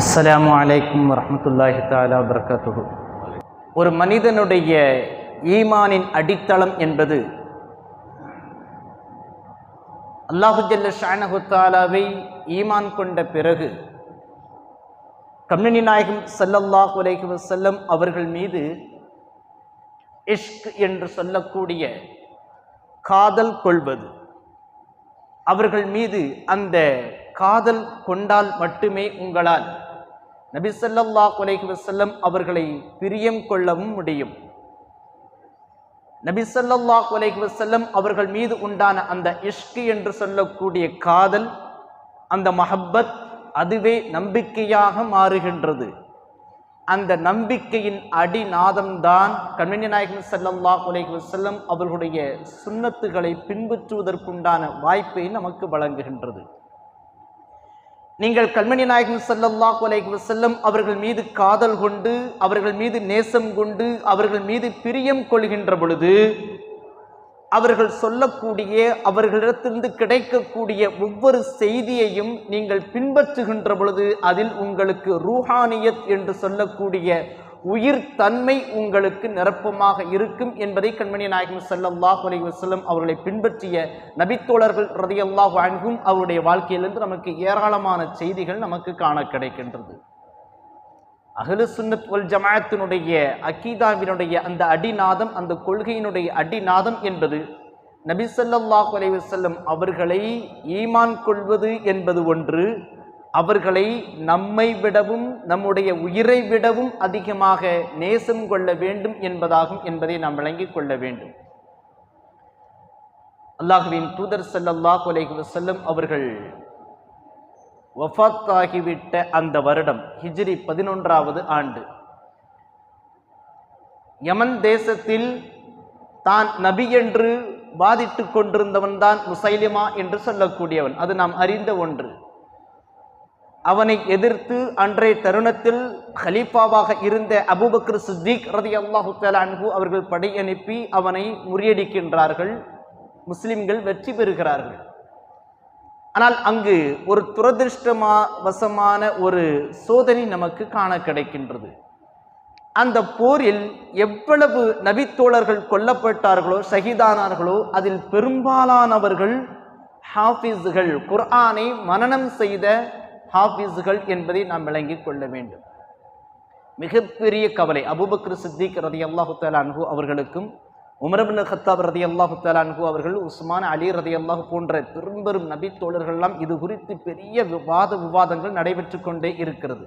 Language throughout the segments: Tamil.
அஸ்லாம் வலைக்கம் வரமத்துல்லாஹி தாலா வபரகாத்துஹு. ஒரு மனிதனுடைய ஈமானின் அடித்தளம் என்பது அல்லாஹுஜல்ல ஷானஹு தாலாவை ஈமான் கொண்ட பிறகு கம்யூனி நாயகம் சல்லல்லாஹ் அலைஹி வசல்லம் அவர்கள் மீது இஷ்க் என்று சொல்லக்கூடிய காதல் கொள்வது. அவர்கள் மீது அந்த காதல் கொண்டால் மட்டுமே உங்களால் நபி சொல்லல்லா குலேஹி வசல்லம் அவர்களை பிரியம் கொள்ளவும் முடியும். நபி சொல்லல்லா குலேஹி வசல்லம் அவர்கள் மீது உண்டான அந்த இஷ்கு என்று சொல்லக்கூடிய காதல் அந்த மஹப்பத் அதுவே நம்பிக்கையாக மாறுகின்றது. அந்த நம்பிக்கையின் அடிநாதம்தான் கண்மணி நாயகன் செல்லல்லா குலேஹி செல்லம் அவர்களுடைய சுண்ணத்துகளை பின்பற்றுவதற்குண்டான வாய்ப்பை நமக்கு வழங்குகின்றது. நீங்கள் கண்மணி நாயகன் செல்லல்லா அலைஹி செல்லும் அவர்கள் மீது காதல் கொண்டு அவர்கள் மீது நேசம் கொண்டு அவர்கள் மீது பிரியம் கொள்கின்ற பொழுது அவர்கள் சொல்லக்கூடிய அவர்களிடத்திலிருந்து கிடைக்கக்கூடிய ஒவ்வொரு செய்தியையும் நீங்கள் பின்பற்றுகின்ற பொழுது அதில் உங்களுக்கு ரூஹானியத் என்று சொல்லக்கூடிய உயிர் தன்மை உங்களுக்கு நிரப்பமாக இருக்கும் என்பதை கண்மணி நாயகம் ஸல்லல்லாஹு அலி வஸல்லம் அவர்களை பின்பற்றிய நபித்தோழர்கள் ரதியல்லாஹு அன்ஹும் அவருடைய வாழ்க்கையிலிருந்து நமக்கு ஏராளமான செய்திகள் நமக்கு காண கிடைக்கின்றது. அகலு சுன்னத் வல் ஜமாயத்தினுடைய அக்கீதாவினுடைய அந்த அடிநாதம் அந்த கொள்கையினுடைய அடிநாதம் என்பது நபி ஸல்லல்லாஹு அலைஹி வஸல்லம் அவர்களை ஈமான் கொள்வது என்பது ஒன்று அவர்களை நம்மை விடவும் நம்முடைய உயிரை விடவும் அதிகமாக நேசம் கொள்ள வேண்டும் என்பதாகும் என்பதை நாம் விளங்கிக் கொள்ள வேண்டும். அல்லாஹுவின் தூதர் ஸல்லல்லாஹு கொலைகு செல்லும் அவர்கள் வஃபாத்தாகிவிட்ட அந்த வருடம் ஹிஜ்ரி பதினொன்றாவது ஆண்டு. யமன் தேசத்தில் தான் நபி என்று வாதிட்டு கொண்டிருந்தவன் தான் முசைலிமா என்று சொல்லக்கூடியவன். அது நாம் அறிந்த ஒன்று. அவனை எதிர்த்து அன்றைய தருணத்தில் ஹலீஃபாவாக இருந்த அபூபக்கர் சித்திக் ரதி அல்லாஹு அன்ஹு அவர்கள் படை அனுப்பி அவனை முறியடிக்கின்றார்கள். முஸ்லிம்கள் வெற்றி பெறுகிறார்கள். ஆனால் அங்கு ஒரு துரதிருஷ்டமா வசமான ஒரு சோதனை நமக்கு காண கிடைக்கின்றது. அந்த போரில் எவ்வளவு நபித்தோழர்கள் கொல்லப்பட்டார்களோ ஷஹீதானார்களோ அதில் பெரும்பாலானவர்கள் ஹாஃபிஸ்கள் குர்ஆனை மனனம் செய்த ஹாஃபிஸ்கள் என்பதை நாம் விளங்கிக் கொள்ள வேண்டும். மிகப்பெரிய கவலை. அபூபக்ர் சித்திக் ரதி அல்லாஹு அன்ஹு அவர்களுக்கும் உமரபின் ஹத்தாப் ரதி அல்லாஹு அன்ஹு அவர்கள் உஸ்மான் அலி ரதி அல்லாஹு போன்ற பெரும்பெரும் நபி தோழர்கள்லாம் இது குறித்து பெரிய விவாத விவாதங்கள் நடைபெற்று கொண்டே இருக்கிறது.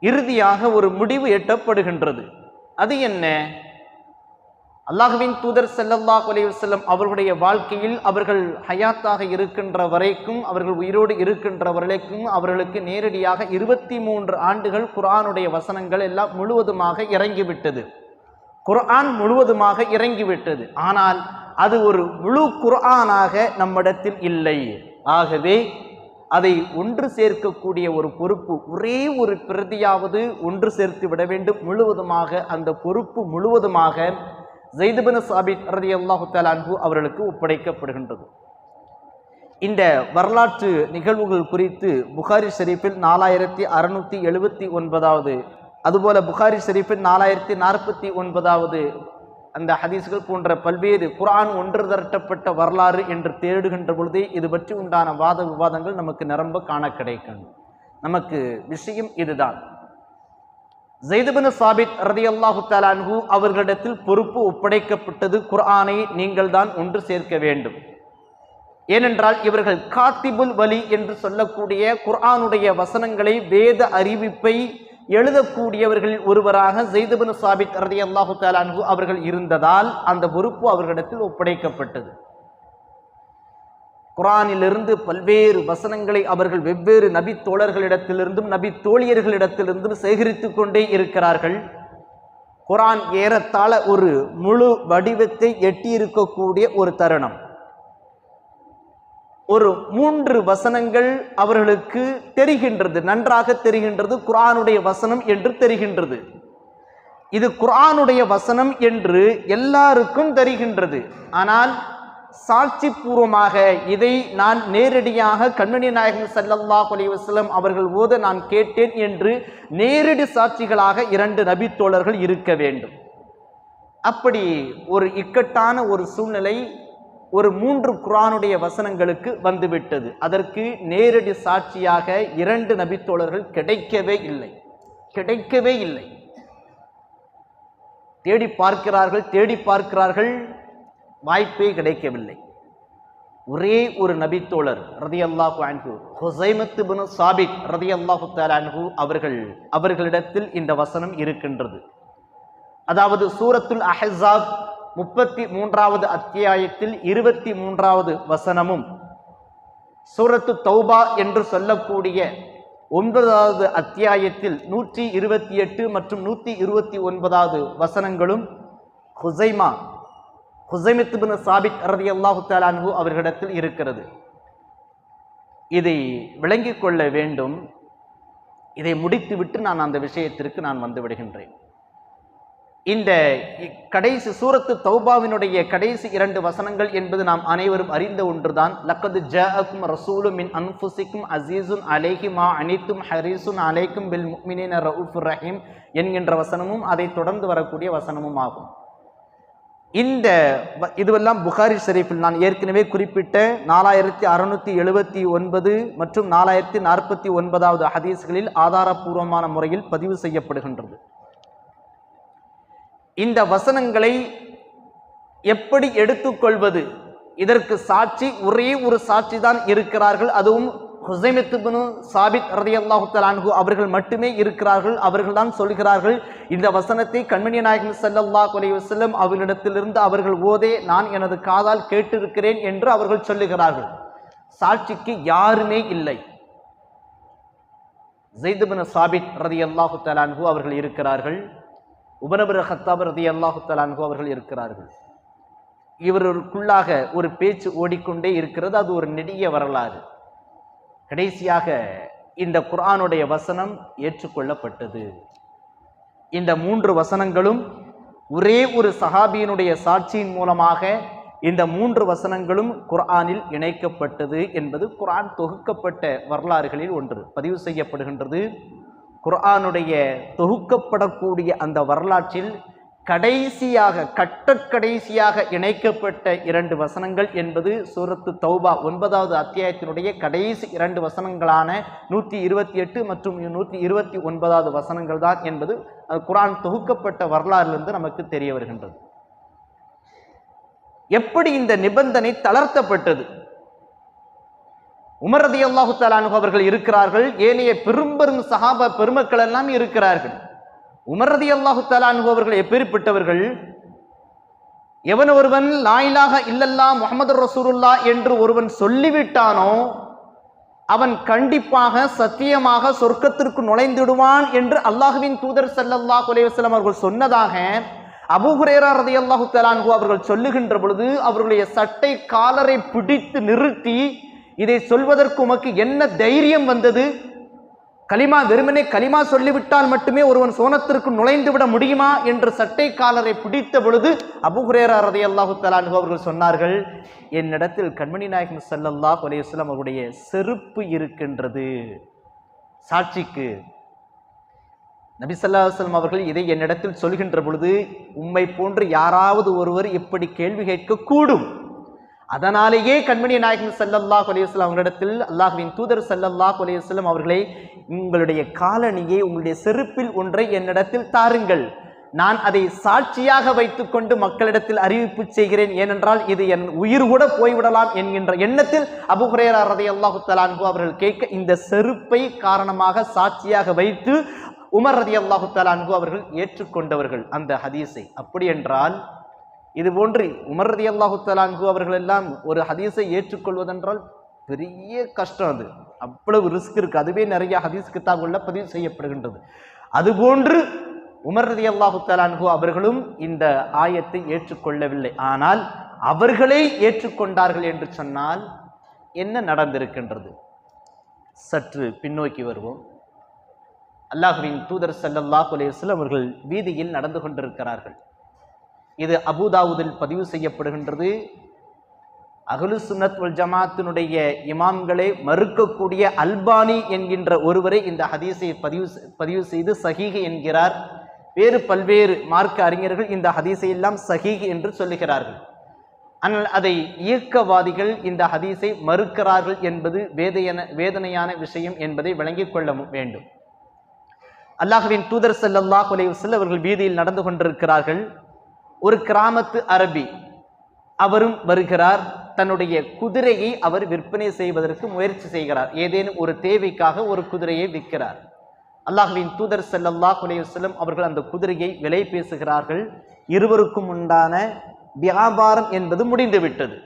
இறுதியாக ஒரு முடிவு எட்டப்படுகின்றது. அது என்ன? அல்லாஹுவின் தூதர் செல்லல்லாஹ் அலைஹி அவர்களுடைய வாழ்க்கையில் அவர்கள் ஹயாத்தாக இருக்கின்ற வரைக்கும் அவர்கள் உயிரோடு இருக்கின்ற வரைக்கும் அவர்களுக்கு நேரடியாக இருபத்தி மூன்று ஆண்டுகள் குரானுடைய வசனங்கள் எல்லாம் முழுவதுமாக இறங்கிவிட்டது. குர்ஆன் முழுவதுமாக இறங்கிவிட்டது. ஆனால் அது ஒரு முழு குர்ஆனாக நம்மிடத்தில் இல்லை. ஆகவே அதை ஒன்று சேர்க்கக்கூடிய ஒரு பொறுப்பு ஒரே ஒரு பிரதியாவது ஒன்று சேர்த்து விட வேண்டும். முழுவதுமாக அந்த பொறுப்பு முழுவதுமாக ஜெய்துபின் சாபித் ரதி அல்லாஹு தலான்ஹூ அவர்களுக்கு ஒப்படைக்கப்படுகின்றது. இந்த வரலாற்று நிகழ்வுகள் குறித்து புகாரி ஷெரீஃபில் நாலாயிரத்தி அறுநூற்றி எழுபத்தி ஒன்பதாவது அதுபோல புகாரி ஷெரீஃபில் நாலாயிரத்தி நாற்பத்தி ஒன்பதாவது அந்த ஹதீஸ்கள் போன்ற பல்வேறு குரான் ஒன்று திரட்டப்பட்ட வரலாறு என்று தேடுகின்ற பொழுதே இது பற்றி உண்டான வாத விவாதங்கள் நமக்கு நிரம்ப காண கிடைக்கும் நமக்கு விஷயம் இதுதான். ஜெய்துபின் சாபித் ரதி அல்லாஹு அன்ஹு அவர்களிடத்தில் பொறுப்பு ஒப்படைக்கப்பட்டது குர்ஆனை நீங்கள் தான் ஒன்று சேர்க்க வேண்டும். ஏனென்றால் இவர்கள் காத்திபுல் வலி என்று சொல்லக்கூடிய குர்ஆனுடைய வசனங்களை வேத அறிவிப்பை எழுதக்கூடியவர்களில் ஒருவராக ஜெய்துபின் சாபித் ரதி அல்லாஹு அன்ஹு அவர்கள் இருந்ததால் அந்த பொறுப்பு அவர்களிடத்தில் ஒப்படைக்கப்பட்டது. குரானிலிருந்து பல்வேறு வசனங்களை அவர்கள் வெவ்வேறு நபி தோழர்களிடத்திலிருந்தும் நபி தோழியர்களிடத்திலிருந்தும் சேகரித்து கொண்டே இருக்கிறார்கள். குரான் ஏறத்தாழ ஒரு முழு வடிவத்தை எட்டியிருக்கக்கூடிய ஒரு தருணம். ஒரு மூன்று வசனங்கள் அவர்களுக்கு தெரிகின்றது நன்றாக தெரிகின்றது குரானுடைய வசனம் என்று தெரிகின்றது. இது குரானுடைய வசனம் என்று எல்லாருக்கும் தெரிகின்றது. ஆனால் சாட்சி பூர்வமாக இதை நான் நேரடியாக கண்மணி நாயகம் சல்லல்லா அலைஹி அவர்கள் ஓத நான் கேட்டேன் என்று நேரடி சாட்சிகளாக இரண்டு நபித்தோழர்கள் இருக்க வேண்டும். அப்படி ஒரு இக்கட்டான ஒரு சூழ்நிலை ஒரு மூன்று குரானுடைய வசனங்களுக்கு வந்துவிட்டது. அதற்கு நேரடி சாட்சியாக இரண்டு நபித்தோழர்கள் கிடைக்கவே இல்லை. கிடைக்கவே இல்லை. தேடி பார்க்கிறார்கள் தேடி பார்க்கிறார்கள். வாய்ப்பே கிடைக்கவில்லை. ஒரே ஒரு நபித்தோழர் ரதி அல்லாஹு அன்ஹு ஹொசைமத்து பின் சாபித் ரதி அல்லாஹு அன்ஹு அவர்கள் அவர்களிடத்தில் இந்த வசனம் இருக்கின்றது. அதாவது சூரத்துல் அஹசாப் முப்பத்தி மூன்றாவது அத்தியாயத்தில் இருபத்தி மூன்றாவது வசனமும் சூரத்து தௌபா என்று சொல்லக்கூடிய ஒன்பதாவது அத்தியாயத்தில் நூற்றி இருபத்தி எட்டு மற்றும் நூற்றி இருபத்தி ஒன்பதாவது வசனங்களும் ஹுசைமா ஹுசைமித்துபின் சாபித் ரதி அல்லாஹு தாலான்ஹு அவர்களிடத்தில் இருக்கிறது. இதை விளங்கிக் கொள்ள வேண்டும். இதை முடித்துவிட்டு நான் அந்த விஷயத்திற்கு நான் வந்து விடுகின்றேன். இந்த கடைசி சூரத்து தௌபாவினுடைய கடைசி இரண்டு வசனங்கள் என்பது நாம் அனைவரும் அறிந்த ஒன்றுதான். லக்கது ஜாஅக்கும் ரசூலும் மின் அன்ஃபுசிக்கும் அசீசுன் அலேஹி மா அனித்தும் ஹரீசுன் அலைக்கும் பில் முக்மினின் ரவுஃபுர் ரஹீம் என்கின்ற வசனமும் அதை தொடர்ந்து வரக்கூடிய வசனமும் ஆகும். இந்த வ- இதுவெல்லாம் புகாரி ஷெரீஃபில் நான் ஏற்கனவே குறிப்பிட்ட நாலாயிரத்தி அறுநூற்றி எழுபத்தி ஒன்பது மற்றும் நாலாயிரத்தி நாற்பத்தி ஒன்பதாவது ஹதீஸ்களில் ஆதாரபூர்வமான முறையில் பதிவு செய்யப்படுகின்றது. இந்த வசனங்களை எப்படி எடுத்துக்கொள்வது? இதற்கு சாட்சி ஒரே ஒரு சாட்சி தான் இருக்கிறார்கள். அதுவும் ஹுசைமித்துபுனு சாபித் ரதி அல்லாஹு அவர்கள் மட்டுமே இருக்கிறார்கள் அவர்கள் தான் சொல்கிறார்கள். இந்த வசனத்தை கண்மணி நாயகம் செல்லல்லா குலைய செல்லும் அவர்களிடத்திலிருந்து அவர்கள் ஓதே நான் எனது காதால் கேட்டிருக்கிறேன் என்று அவர்கள் சொல்லுகிறார்கள். சாட்சிக்கு யாருமே இல்லை. ஜெயித் சாபித் ரதி அல்லாஹு தலான்ஹு அவர்கள் இருக்கிறார்கள். உபனபுர ஹத்தாப் ரதி அல்லாஹு தலான்ஹு அவர்கள் இருக்கிறார்கள். இவர்களுக்குள்ளாக ஒரு பேச்சு ஓடிக்கொண்டே இருக்கிறது. அது ஒரு நெடிய வரலாறு. கடைசியாக இந்த குரானுடைய வசனம் ஏற்றுக்கொள்ளப்பட்டது. இந்த மூன்று வசனங்களும் ஒரே ஒரு சஹாபியினுடைய சாட்சியின் மூலமாக இந்த மூன்று வசனங்களும் குர்ஆனில் இணைக்கப்பட்டது என்பது குர்ஆன் தொகுக்கப்பட்ட வரலாறுகளில் ஒன்று. பதிவு செய்யப்படுகின்றது. குர்ஆனுடைய தொகுக்கப்படக்கூடிய அந்த வரலாற்றில் கடைசியாக கட்டக்கடைசியாக இணைக்கப்பட்ட இரண்டு வசனங்கள் என்பது சூரத்து தௌபா ஒன்பதாவது அத்தியாயத்தினுடைய கடைசி இரண்டு வசனங்களான நூற்றி இருபத்தி எட்டு மற்றும் நூற்றி இருபத்தி ஒன்பதாவது வசனங்கள் தான் என்பது குரான் தொகுக்கப்பட்ட வரலாறிலிருந்து நமக்கு தெரிய வருகின்றது. எப்படி இந்த நிபந்தனை தளர்த்தப்பட்டது? உமரதி அல்லாஹு தலானு அவர்கள் இருக்கிறார்கள். ஏனைய பெரும்பெரும் சகாப பெருமக்கள் எல்லாம் இருக்கிறார்கள். உமர் ரதி அல்லாஹு தலானு அவர்கள் எப்பேற்பட்டவர்கள் எவன் ஒருவன் லாயிலாக இல்லல்லா முகமது ரசூருல்லா என்று ஒருவன் சொல்லிவிட்டானோ அவன் கண்டிப்பாக சத்தியமாக சொர்க்கத்திற்கு நுழைந்துடுவான் என்று அல்லாஹுவின் தூதர் ஸல்லல்லாஹு அலைஹி அவர்கள் சொன்னதாக அபூ ரதி அல்லாஹு தலான்கு அவர்கள் சொல்லுகின்ற பொழுது அவர்களுடைய சட்டை காலரை பிடித்து நிறுத்தி இதை சொல்வதற்கு உமக்கு என்ன தைரியம் வந்தது? கலிமா வெறுமனே கலிமா சொல்லிவிட்டால் மட்டுமே ஒருவன் சோனத்திற்கு நுழைந்து விட முடியுமா என்று சட்டை காலரை பிடித்த பொழுது அபுஹுரேரா ரதை அல்லாஹு தலானு அவர்கள் சொன்னார்கள் என்னிடத்தில் கண்மணி நாயகம் ஸல்லல்லாஹு அலைஹி அவருடைய செருப்பு இருக்கின்றது. சாட்சிக்கு நபி அவர்கள் இதை என்னிடத்தில் சொல்கின்ற பொழுது உம்மை போன்று யாராவது ஒருவர் இப்படி கேள்வி கேட்கக்கூடும். அதனாலேயே கண்மணி நாயகன் சல்லல்லாஹ் அலையுஸ்லாம் அவங்களிடத்தில் அவர்களிடத்தில் அல்லாஹ்வின் தூதர் சல்லல்லாஹ் அலையுஸ்லாம் அவர்களை உங்களுடைய காலணியை உங்களுடைய செருப்பில் ஒன்றை என்னிடத்தில் தாருங்கள். நான் அதை சாட்சியாக வைத்துக்கொண்டு மக்களிடத்தில் அறிவிப்பு செய்கிறேன். ஏனென்றால் இது என் உயிர் கூட போய்விடலாம் என்கின்ற எண்ணத்தில் அபு ரதை அல்லாஹு தலான்கு அவர்கள் கேட்க இந்த செருப்பை காரணமாக சாட்சியாக வைத்து உமர் ரலியல்லாஹு தலான்கு அவர்கள் ஏற்றுக்கொண்டவர்கள். அந்த ஹதீஸை அப்படி என்றால் இது போன்று உமர் ரதி அல்லாஹு தலான்கு அவர்கள் எல்லாம் ஒரு ஹதீஸை ஏற்றுக்கொள்வதென்றால் பெரிய கஷ்டம் அது. அவ்வளவு ரிஸ்க் இருக்குது அதுவே நிறைய ஹதீஸ் கித்தாபுள்ள பதிவு செய்யப்படுகின்றது. அதுபோன்று உமர் ரதி அல்லாஹு தலான்கு அவர்களும் இந்த ஆயத்தை ஏற்றுக்கொள்ளவில்லை. ஆனால் அவர்களே ஏற்றுக்கொண்டார்கள் என்று சொன்னால் என்ன நடந்திருக்கின்றது? சற்று பின்னோக்கி வருவோம். அல்லாஹுவின் தூதர் செல்லல்லாஹ் அலேஸ்லம் அவர்கள் வீதியில் நடந்து கொண்டிருக்கிறார்கள். இது அபூதாவுதில் பதிவு செய்யப்படுகின்றது. அகலு சுன்னத் வல் ஜமாத்தினுடைய இமாம்களை மறுக்கக்கூடிய அல்பானி என்கின்ற ஒருவரை இந்த ஹதீஸை பதிவு பதிவு செய்து சஹீஹ் என்கிறார். வேறு பல்வேறு மார்க்க அறிஞர்கள் இந்த ஹதீஸை எல்லாம் சஹீஹ் என்று சொல்லுகிறார்கள். ஆனால் அதை இயக்கவாதிகள் இந்த ஹதீஸை மறுக்கிறார்கள் என்பது வேதையன வேதனையான விஷயம் என்பதை விளங்கிக் கொள்ள வேண்டும். அல்லாஹ்வின் தூதர் ஸல்லல்லாஹு அலைஹி செல்லவர்கள் வீதியில் நடந்து கொண்டிருக்கிறார்கள். ஒரு கிராமத்து அரபி. அவரும் வருகிறார். தன்னுடைய குதிரையை அவர் விற்பனை செய்வதற்கு முயற்சி செய்கிறார். ஏதேனும் ஒரு தேவைக்காக ஒரு குதிரையை விற்கிறார். அல்லாஹுவின் தூதர் செல்லல்லாஹ் அலைஹி அவர்கள் அந்த குதிரையை விலை பேசுகிறார்கள். இருவருக்கும் உண்டான வியாபாரம் என்பது முடிந்து விட்டது.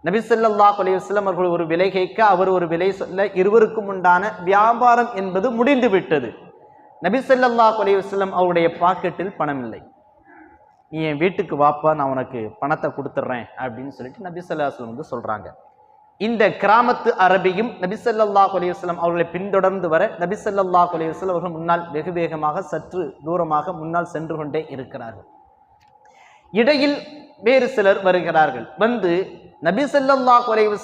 நபி ஸல்லல்லாஹு அவர்கள் ஒரு விலை கேட்க அவர் ஒரு விலை சொல்ல இருவருக்கும் உண்டான வியாபாரம் என்பது முடிந்து விட்டது. நபி ஸல்லல்லாஹு அவருடைய பாக்கெட்டில் பணம் இல்லை. நீ என் வீட்டுக்கு வாப்பா நான் உனக்கு பணத்தை கொடுத்துட்றேன் அப்படின்னு சொல்லிட்டு நபிசல்லாஸ்லம் வந்து சொல்கிறாங்க இந்த கிராமத்து அரபியும் நபிசல்லா ஸல்லல்லாஹு அவர்களை பின்தொடர்ந்து வர நபிசல்லா ஸல்லல்லாஹு அவர்கள் முன்னால் வெகு வேகமாக சற்று தூரமாக முன்னால் சென்று கொண்டே இருக்கிறார்கள். இடையில் வேறு சிலர் வருகிறார்கள். வந்து நபிசல்லா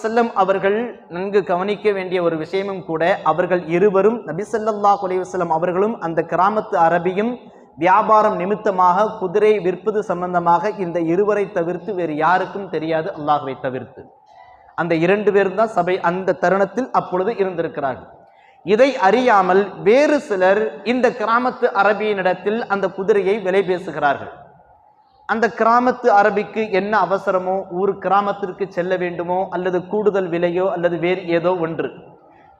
ஸல்லல்லாஹு அவர்கள் நன்கு கவனிக்க வேண்டிய ஒரு விஷயமும் கூட அவர்கள் இருவரும் நபிசல்லா ஸல்லல்லாஹு அவர்களும் அந்த கிராமத்து அரபியும் வியாபாரம் நிமித்தமாக குதிரை விற்பது சம்பந்தமாக இந்த இருவரை தவிர்த்து வேறு யாருக்கும் தெரியாது அல்லாஹுவை தவிர்த்து. அந்த இரண்டு பேரும் தான் சபை அந்த தருணத்தில் அப்பொழுது இருந்திருக்கிறார்கள். இதை அறியாமல் வேறு சிலர் இந்த கிராமத்து அரபியினிடத்தில் அந்த குதிரையை விலை பேசுகிறார்கள். அந்த கிராமத்து அரபிக்கு என்ன அவசரமோ ஊர் கிராமத்திற்கு செல்ல வேண்டுமோ அல்லது கூடுதல் விலையோ அல்லது வேறு ஏதோ ஒன்று.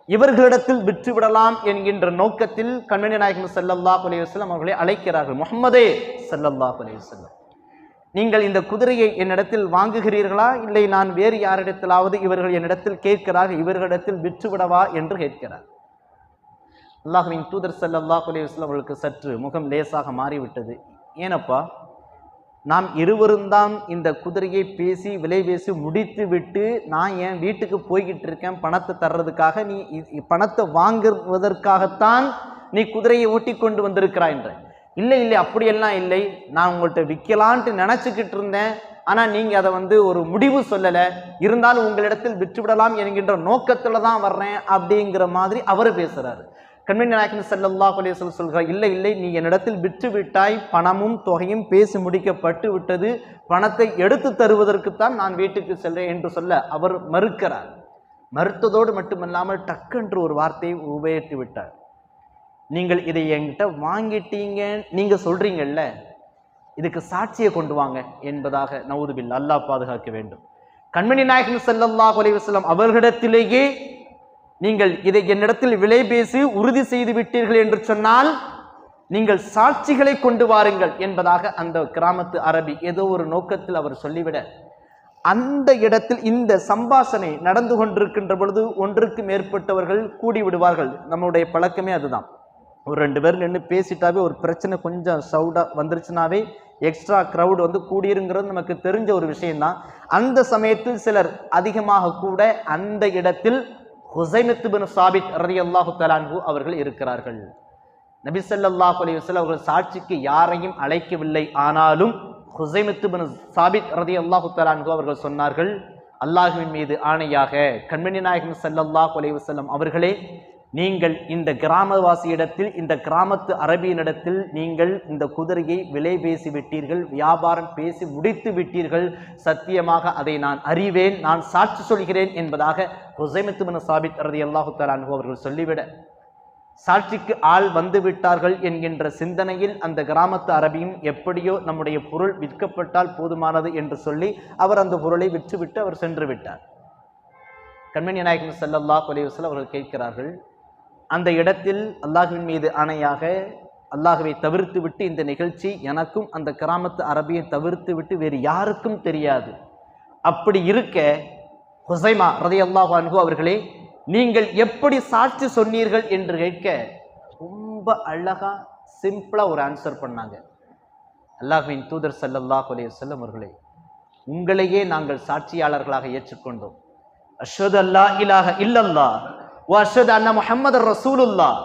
இவர்களிடத்தில் விற்றுவிடலாம் என்கின்ற நோக்கத்தில் கண்மணி நாயகம் செல்லல்லா அலைஹி அவர்களை அழைக்கிறார்கள். முகமதே செல்லல்லா அலைஹி நீங்கள் இந்த குதிரையை என்னிடத்தில் வாங்குகிறீர்களா? இல்லை நான் வேறு யாரிடத்திலாவது இவர்கள் என்னிடத்தில் கேட்கிறார்கள் இவர்களிடத்தில் விற்றுவிடவா என்று கேட்கிறார். அல்லாஹுவின் தூதர் செல்லல்லா அலைஹி அவர்களுக்கு சற்று முகம் லேசாக மாறிவிட்டது. ஏனப்பா? நாம் இருவருந்தான் இந்த குதிரையை பேசி விலை பேசி முடித்து விட்டு நான் என் வீட்டுக்கு போய்கிட்டு இருக்கேன். பணத்தை தர்றதுக்காக நீ பணத்தை வாங்குவதற்காகத்தான் நீ குதிரையை ஓட்டி கொண்டு வந்திருக்கிறாய் என்ற. இல்லை இல்லை அப்படியெல்லாம் இல்லை. நான் உங்கள்கிட்ட விற்கலான்ட்டு நினச்சிக்கிட்டு இருந்தேன். ஆனால் நீங்கள் அதை வந்து ஒரு முடிவு சொல்லலை. இருந்தாலும் உங்களிடத்தில் விற்றுவிடலாம் என்கின்ற நோக்கத்தில் தான் வர்றேன் அப்படிங்கிற மாதிரி அவர் பேசுகிறாரு கண்மணி நாயக்கன் ஸல்லல்லாஹு அலைஹி சொல்கிறார் இல்லை இல்லை நீ என்னிடத்தில் விற்று விட்டாய் பணமும் தொகையும் பேசி முடிக்கப்பட்டு விட்டது. பணத்தை எடுத்து தருவதற்குத்தான் நான் வீட்டுக்கு செல்றேன் என்று சொல்ல அவர் மறுக்கிறார். மறுத்ததோடு மட்டுமல்லாமல் டக்கென்று ஒரு வார்த்தையை உபயோகித்து விட்டார். நீங்கள் இதை என்கிட்ட வாங்கிட்டீங்க நீங்கள் சொல்கிறீங்கல்ல இதுக்கு சாட்சியை கொண்டு வாங்க என்பதாக நவுதுபில் அல்லாஹ் பாதுகாக்க வேண்டும். கண்மணி நாயகன் ஸல்லல்லாஹு அலைஹி அவர்களிடத்திலேயே நீங்கள் இதை என்னிடத்தில் விலை பேசி உறுதி செய்து விட்டீர்கள் என்று சொன்னால் நீங்கள் சாட்சிகளை கொண்டு வாருங்கள் என்பதாக அந்த கிராமத்து அரபி ஏதோ ஒரு நோக்கத்தில் அவர் சொல்லிவிட அந்த இடத்தில் இந்த சம்பாஷணை நடந்து கொண்டிருக்கின்ற பொழுது ஒன்றுக்கு மேற்பட்டவர்கள் கூடி விடுவார்கள். நம்முடைய பழக்கமே அதுதான். ஒரு ரெண்டு பேர் நின்று பேசிட்டாவே ஒரு பிரச்சனை கொஞ்சம் சவுடாக வந்துருச்சுனாவே எக்ஸ்ட்ரா க்ரௌட் வந்து கூடியிருங்கிறது நமக்கு தெரிஞ்ச ஒரு விஷயம்தான். அந்த சமயத்தில் சிலர் அதிகமாக கூட அந்த இடத்தில் ஹுசைனத்து பின் சாபித் ரலியல்லாஹு தலான்ஹு அவர்கள் இருக்கிறார்கள். நபி ஸல்லல்லாஹு அலைஹி அவர்கள் சாட்சிக்கு யாரையும் அழைக்கவில்லை. ஆனாலும் ஹுசைமத்து பின் சாபித் ரலியல்லாஹு தஆலாஹு அவர்கள் சொன்னார்கள் அல்லாஹுவின் மீது ஆணையாக கண்மணி நாயகம் ஸல்லல்லாஹு அலைஹி அவர்களே நீங்கள் இந்த கிராமவாசியிடத்தில் இந்த கிராமத்து அரபியனிடத்தில் நீங்கள் இந்த குதிரையை விலை பேசி விட்டீர்கள் வியாபாரம் பேசி முடித்து விட்டீர்கள். சத்தியமாக அதை நான் அறிவேன் நான் சாட்சி சொல்கிறேன் என்பதாக ஹுசைமத்துமன சாபித் சாபித் ரலியல்லாஹு தலானு அவர்கள் சொல்லிவிட சாட்சிக்கு ஆள் வந்து விட்டார்கள் என்கின்ற சிந்தனையில் அந்த கிராமத்து அரபியும் எப்படியோ நம்முடைய பொருள் விற்கப்பட்டால் போதுமானது என்று சொல்லி அவர் அந்த பொருளை விற்றுவிட்டு அவர் சென்று விட்டார். கண்மணி நாயகம் செல்லல்லா அலைஹி அவர்கள் கேட்கிறார்கள் அந்த இடத்தில் அல்லாஹ்வின் மீது ஆணையாக அல்லாஹுவை தவிர்த்து விட்டு இந்த நிகழ்ச்சி எனக்கும் அந்த கிராமத்து அரபியை தவிர்த்து விட்டு வேறு யாருக்கும் தெரியாது. அப்படி இருக்க ஹுசைமா ரதையல்லாஹு அன்ஹு அவர்களே நீங்கள் எப்படி சாட்சி சொன்னீர்கள் என்று கேட்க ரொம்ப அழகா சிம்பிளா ஒரு ஆன்சர் பண்ணாங்க. அல்லாஹ்வின் தூதர் ஸல்லல்லாஹு அலைஹி செல்லம் அவர்களே உங்களையே நாங்கள் சாட்சியாளர்களாக ஏற்றுக்கொண்டோம். அஸ்வத் அல்லா இலாஹ இல்லல்லாஹ் வர்ஷத் அண்ணா அன்ன முஹம்மது ரசூலுல்லாஹ்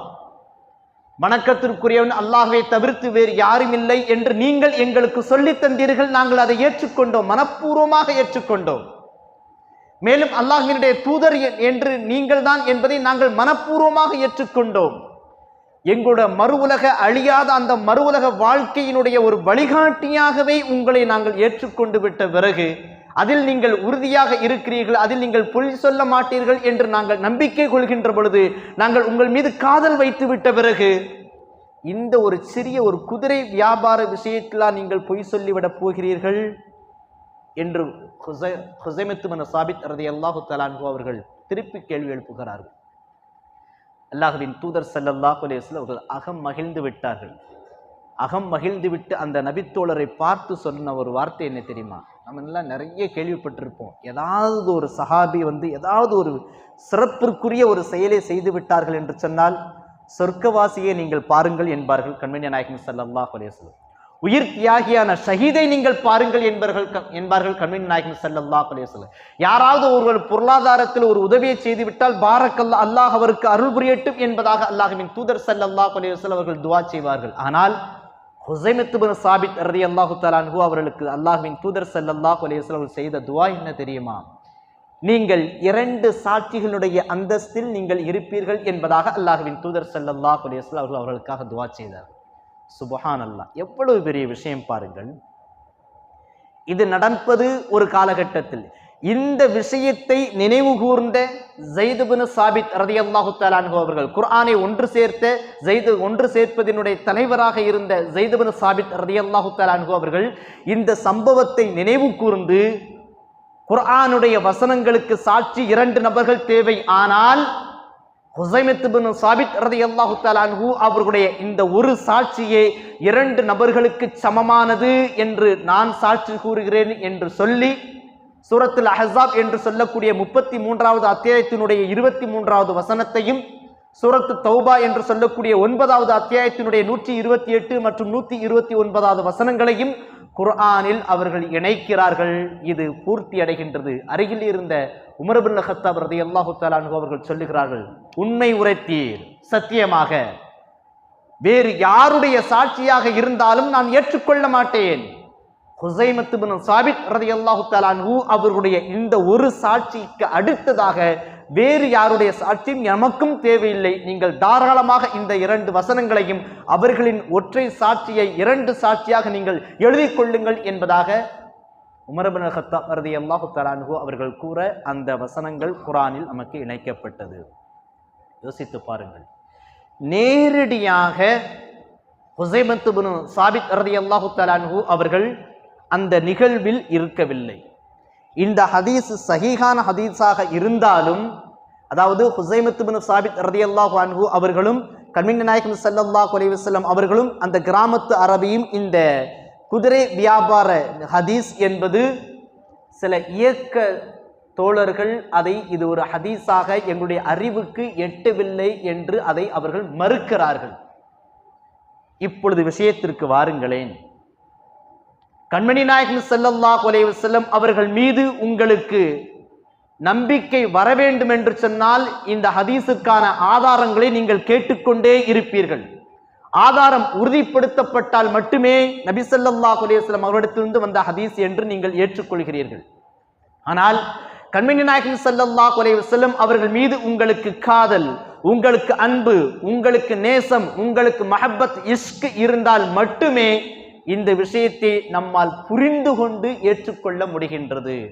வணக்கத்திற்குரியவன் அல்லாஹை தவிர்த்து வேறு யாரும் இல்லை என்று நீங்கள் எங்களுக்கு சொல்லித் தந்தீர்கள். நாங்கள் அதை ஏற்றுக்கொண்டோம் மனப்பூர்வமாக ஏற்றுக்கொண்டோம். மேலும் அல்லாஹினுடைய தூதர் என்று நீங்கள் தான் என்பதை நாங்கள் மனப்பூர்வமாக ஏற்றுக்கொண்டோம். எங்களோட மறு உலக அழியாத அந்த மறு உலக வாழ்க்கையினுடைய ஒரு வழிகாட்டியாகவே உங்களை நாங்கள் ஏற்றுக்கொண்டு விட்ட பிறகு அதில் நீங்கள் உறுதியாக இருக்கிறீர்கள் அதில் நீங்கள் பொய் சொல்ல மாட்டீர்கள் என்று நாங்கள் நம்பிக்கை கொள்கின்ற பொழுது நாங்கள் உங்கள் மீது காதல் வைத்து விட்ட பிறகு இந்த ஒரு சிறிய ஒரு குதிரை வியாபார விஷயத்திலா நீங்கள் பொய் சொல்லிவிடப் போகிறீர்கள்? என்று ஹுசைமத்து சாபித் ரதி அல்லாஹு தலான்கோ அவர்கள் திருப்பி கேள்வி எழுப்புகிறார்கள். அல்லாஹுவின் தூதர் ஸல்லல்லாஹு அலேஸ்ல அவர்கள் அகம் மகிழ்ந்து விட்டார்கள். அகம் மகிழ்ந்து விட்டு அந்த நபித்தோழரை பார்த்து சொன்ன ஒரு வார்த்தை என்ன தெரியுமா? நம்ம நிறைய கேள்விப்பட்டிருப்போம். ஏதாவது ஒரு சஹாபி வந்து ஏதாவது ஒரு சிறப்பிற்குரிய ஒரு செயலை செய்து விட்டார்கள் என்று சொன்னால் சொர்க்கவாசியை நீங்கள் பாருங்கள் என்பார்கள் கண்மணிய நாயகம் சல்லாஹ் அலேஸ்லம் உயிர் தியாகியான ஷஹீதை நீங்கள் பாருங்கள் என்பார்கள் என்பார்கள் கண்மணி நாயகம் சல்லாஹ் அலேஸ்லம் யாராவது ஒருவர் பொருளாதாரத்தில் ஒரு உதவியை செய்துவிட்டால் பாரக் பாரக்கல்லா அல்லாஹ் அவருக்கு அருள் புரியட்டும் என்பதாக அல்லாஹ்வின் தூதர் சல்லாஹ் அலேஸ்லம் அவர்கள் துவா செய்வார்கள். ஆனால் ஹுசைமத்துபன் சாபித் ரதி அல்லாஹு அன்ஹு அவர்களுக்கு அல்லாஹ்வின் தூதர் ஸல்லல்லாஹு அலைஹி செய்த துவா என்ன தெரியுமா? நீங்கள் இரண்டு சாட்சிகளுடைய அந்தஸ்தில் நீங்கள் இருப்பீர்கள் என்பதாக அல்லாஹ்வின் தூதர் ஸல்லல்லாஹு அலைஹி அவர்கள் அவர்களுக்காக துவா செய்தார். சுபஹான் அல்லாஹ் எவ்வளவு பெரிய விஷயம் பாருங்கள். இது நடப்பது ஒரு காலகட்டத்தில். இந்த விஷயத்தை நினைவு கூர்ந்த ஜெய்துபின் சாபித் ரதியல்லாஹு தலான்ஹு அவர்கள் குர்ஆனை ஒன்று சேர்த்த ஜெய்து ஒன்று சேர்ப்பதினுடைய தலைவராக இருந்த ஜெய்துபின் சாபித் ரதியல்லாஹு தலான்ஹு அவர்கள் இந்த சம்பவத்தை நினைவு கூர்ந்து குர்ஆனுடைய வசனங்களுக்கு சாட்சி இரண்டு நபர்கள் தேவை. ஆனால் ஹுசைமத்துபின் சாபித் ரதி அல்லாஹு தாலான்ஹூ அவர்களுடைய இந்த ஒரு சாட்சியே இரண்டு நபர்களுக்கு சமமானது என்று நான் சாட்சி கூறுகிறேன் என்று சொல்லி சூரத்தில் அஹசாப் என்று சொல்லக்கூடிய முப்பத்தி மூன்றாவது அத்தியாயத்தினுடைய இருபத்தி மூன்றாவது வசனத்தையும் சூரத்து தௌபா என்று சொல்லக்கூடிய ஒன்பதாவது அத்தியாயத்தினுடைய நூற்றி இருபத்தி எட்டு மற்றும் நூற்றி இருபத்தி ஒன்பதாவது வசனங்களையும் குர்ஆனில் அவர்கள் இணைக்கிறார்கள். இது பூர்த்தி அடைகின்றது. அருகில் இருந்த உமர்பின் ஹத்தாப் ரதி அல்லாஹு தலான்ஹு அவர்கள் சொல்லுகிறார்கள் உண்மை உரைத்தீர். சத்தியமாக வேறு யாருடைய சாட்சியாக இருந்தாலும் நான் ஏற்றுக்கொள்ள மாட்டேன். ஹுசைமத்து பின் சாபித் ரதியல்லாஹு தலான்ஹு அவர்களுடைய இந்த ஒரு சாட்சிக்கு அடுத்ததாக வேறு யாருடைய சாட்சியும் எமக்கும் தேவையில்லை. நீங்கள் தாராளமாக இந்த இரண்டு வசனங்களையும் அவர்களின் ஒற்றை சாட்சியை இரண்டு சாட்சியாக நீங்கள் எழுதி கொள்ளுங்கள் என்பதாக உமரபின் ஹத்தாப் ரதியல்லாஹு தலான்ஹூ அவர்கள் கூற அந்த வசனங்கள் குரானில் நமக்கு இணைக்கப்பட்டது. யோசித்து பாருங்கள். நேரடியாக ஹுசைமத்து பின் சாபித் ரதி அல்லாஹு தலான்ஹூ அவர்கள் அந்த நிகழ்வில் இருக்கவில்லை. இந்த ஹதீஸ் சஹீகான ஹதீஸாக இருந்தாலும் அதாவது ஹுசைமத்துபின் சாபித் ரதி அல்லாஹு அன்ஹு அவர்களும் கண்மின் நாயகம் ஸல்லல்லாஹு அலைஹி அவர்களும் அந்த கிராமத்து அரபியும் இந்த குதிரை வியாபார ஹதீஸ் என்பது சில இயக்க தோழர்கள் அதை இது ஒரு ஹதீஸாக எங்களுடைய அறிவுக்கு எட்டவில்லை என்று அதை அவர்கள் மறுக்கிறார்கள். இப்பொழுது விஷயத்திற்கு வாருங்களேன். கண்மணி நாயகன் செல்லல்லா கொலை வஸல்லம் அவர்கள் மீது உங்களுக்கு நம்பிக்கை வர வேண்டும் என்று சொன்னால் இந்த ஹதீஸுக்கான ஆதாரங்களை நீங்கள் கேட்டுக்கொண்டே இருப்பீர்கள். ஆதாரம் உறுதிப்படுத்தப்பட்டால் மட்டுமே நபிசல்லா குலேஸ்லம் அவரிடத்திலிருந்து வந்த ஹதீஸ் என்று நீங்கள் ஏற்றுக்கொள்கிறீர்கள். ஆனால் கண்மணி நாயகன் ஸல்லல்லாஹு அலைஹி அவர்கள் மீது உங்களுக்கு காதல் உங்களுக்கு அன்பு உங்களுக்கு நேசம் உங்களுக்கு மஹப்பத் இஷ்க் இருந்தால் மட்டுமே இந்த விஷயத்தை நம்மால் புரிந்து கொண்டு ஏற்றுக்கொள்ள முடிகின்றது.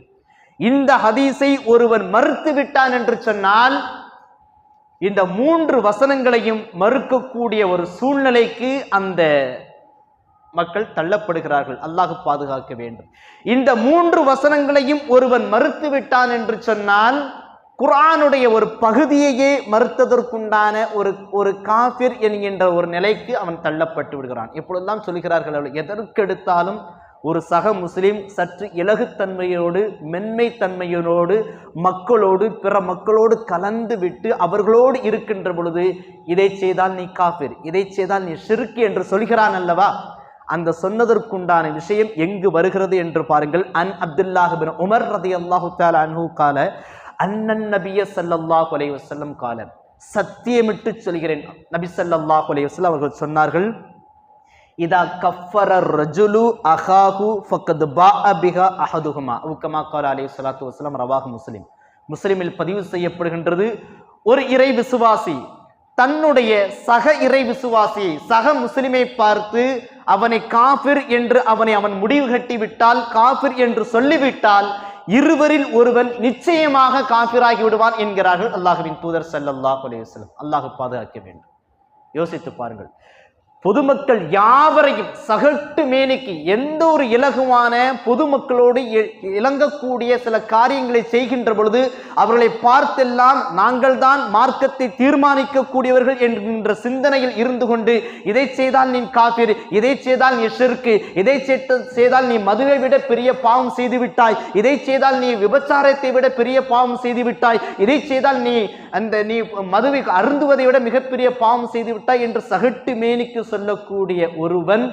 இந்த ஹதீஸை ஒருவன் மறுத்து விட்டான் என்று சொன்னால் இந்த மூன்று வசனங்களையும் மறுக்கக்கூடிய ஒரு சூழ்நிலைக்கு அந்த மக்கள் தள்ளப்படுகிறார்கள். அல்லாஹ் பாதுகாக்க வேண்டும். இந்த மூன்று வசனங்களையும் ஒருவன் மறுத்து விட்டான் என்று சொன்னால் குரானுடைய ஒரு பகுதியையே மறுத்ததற்குண்டான ஒரு ஒரு காஃபிர் என்கின்ற ஒரு நிலைக்கு அவன் தள்ளப்பட்டு விடுகிறான். எப்பொழுதெல்லாம் சொல்கிறார்கள் அவள் எதற்கெடுத்தாலும் ஒரு சக முஸ்லீம் சற்று இலகுத்தன்மையோடு மென்மைத்தன்மையோடு மக்களோடு பிற மக்களோடு கலந்து விட்டு அவர்களோடு இருக்கின்ற பொழுது இதை செய்தால் நீ காஃபிர் இதை செய்தால் நீ ஷிருக்கு என்று சொல்கிறான் அல்லவா? அந்த சொன்னதற்குண்டான விஷயம் எங்கு வருகிறது என்று பாருங்கள். அன் அப்துல்லாஹ் உமர் ரதி அல்லாஹு தால அன்ஹூ கால அண்ணன் நபிய ஸல்லல்லாஹு அலைஹி வஸல்லம் கால சத்தியமிட்டு சொல்கிறேன். நபி ஸல்லல்லாஹு அலைஹி அவர்கள் சொன்னார்கள் இதா கஃபர ரஜுலு அஹாஹு ஃபக்கத் பா அபிகா அஹதுஹுமா. உக்கமா கால அலி சலாத்து வஸலாம் ரவாஹு முஸ்லிம். முஸ்லிமில் பதிவு செய்யப்படுகின்றது ஒரு இறை விசுவாசி தன்னுடைய சக இறை விசுவாசி சக முஸ்லிமை பார்த்து அவனை காஃபிர் என்று அவனை அவன் முடிவு கட்டிவிட்டால் காஃபிர் என்று சொல்லிவிட்டால் இருவரில் ஒருவன் நிச்சயமாக காபிராகி விடுவான் என்கிறார்கள் அல்லாஹுவின் தூதர் ஸல்லல்லாஹு அலைஹி வஸல்லம். அல்லாஹ் பாதுகாக்க வேண்டும். யோசித்து பாருங்கள். பொதுமக்கள் யாவரையும் சகட்டு மேனிக்கு எந்த ஒரு இலகுவான பொதுமக்களோடு இ- இலங்கக்கூடிய சில காரியங்களை செய்கின்ற பொழுது அவர்களை பார்த்தெல்லாம் நாங்கள் தான் மார்க்கத்தை தீர்மானிக்கக்கூடியவர்கள் என்கின்ற சிந்தனையில் இருந்து கொண்டு இதை செய்தால் நீ காபீர் இதை செய்தால் நீ ஷிர்கு இதை செய்தால் நீ மதுவை விட பெரிய பாவம் செய்து விட்டாய் இதை செய்தால் நீ விபச்சாரத்தை விட பெரிய பாவம் செய்து விட்டாய் இதை செய்தால் நீ அந்த நீ மதுவை அருந்துவதை விட மிகப்பெரிய பாவம் செய்து விட்டாய் என்று சகட்டு மேனிக்கு சொல்லக்கூடிய ஒருவன்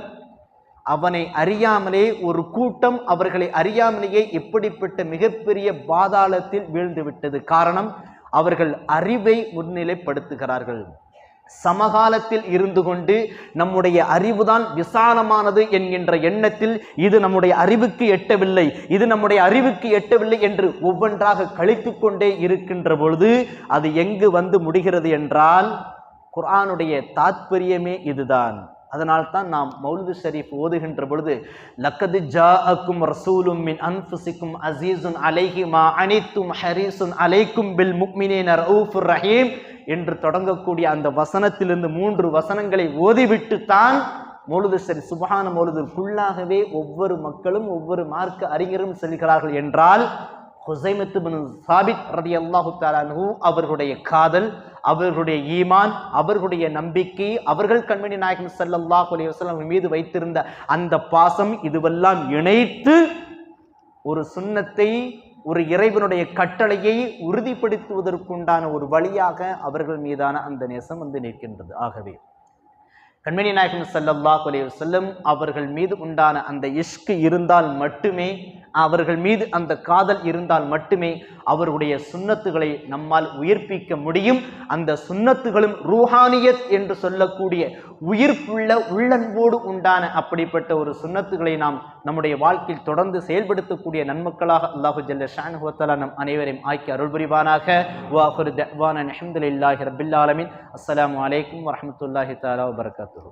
அவனை அறியாமலே ஒரு கூட்டம் அவர்களை அறியாமலேயே இப்படிப்பட்ட மிகப்பெரிய பாதாளத்தில் வீழ்ந்துவிட்டது. காரணம் அவர்கள் அறிவை முன்னிலைப்படுத்துகிறார்கள். சமகாலத்தில் இருந்து கொண்டு நம்முடைய அறிவுதான் விசாலமானது என்கின்ற எண்ணத்தில் இது நம்முடைய அறிவுக்கு எட்டவில்லை. இது நம்முடைய அறிவுக்கு எட்டவில்லை என்று ஒவ்வொன்றாக கழித்து கொண்டே இருக்கின்ற பொழுது அது எங்கு வந்து முடிகிறது என்றால் குர்ஆனுடைய தாத்பரியமே இதுதான். அதனால்தான் நாம் மௌலிது ஷரீஃப் ஓதுகின்ற பொழுது லக்கது ஜாஅக்கும் ரசூலும் மின் அன்புசிக்கும் அசீசுன் அலைஹி மா அனித்தும் ஹரீசுன் அலைக்கும் பில் முக்மினீன ரவுஃபுர் ரஹீம் என்று தொடங்கக்கூடிய அந்த வசனத்திலிருந்து மூன்று வசனங்களை ஓதிவிட்டு தான் மௌலுது சரி சுபஹான ஃபுல்லாகவே ஒவ்வொரு மக்களும் ஒவ்வொரு மார்க்க அறிஞரும் செல்கிறார்கள் என்றால் ஹுசைமத்து பின் சாபித் ரதி அல்லாஹு தாலானு அவர்களுடைய காதல் அவர்களுடைய ஈமான் அவர்களுடைய நம்பிக்கை அவர்கள் கண்மணி நாயகம் ஸல்லல்லாஹு அலைஹி வஸல்லம் மீது வைத்திருந்த அந்த பாசம் இதுவெல்லாம் இணைத்து ஒரு சுன்னத்தை ஒரு இறைவனுடைய கட்டளையை உறுதிப்படுத்துவதற்குண்டான ஒரு வழியாக அவர்கள் மீதான அந்த நேசம் வந்து நிற்கின்றது. ஆகவே கண்மணி நாயகம் ஸல்லல்லாஹு அலைஹி செல்லும் அவர்கள் மீது உண்டான அந்த இஷ்கு இருந்தால் மட்டுமே அவர்கள் மீது அந்த காதல் இருந்தால் மட்டுமே அவருடைய சுன்னத்துகளை நம்மால் உயிர்ப்பிக்க முடியும். அந்த சுன்னத்துகளும் ரூஹானியத் என்று சொல்லக்கூடிய உயிர்ப்புள்ள உள்ளன்போடு உண்டான அப்படிப்பட்ட ஒரு சுண்ணத்துகளை நாம் நம்முடைய வாழ்க்கையில் தொடர்ந்து செயல்படுத்தக்கூடிய நன்மக்களாக அல்லாஹு ஜல்ல ஷானுவத்தலா நம் அனைவரையும் ஆக்கி அருள் புரிவானாக வாஹுரு தவான அஹமதுல்லாஹி ரபில்லாலமின் அஸ்லாம் வலைக்கம் அலைக்கும் தாலா தஆலா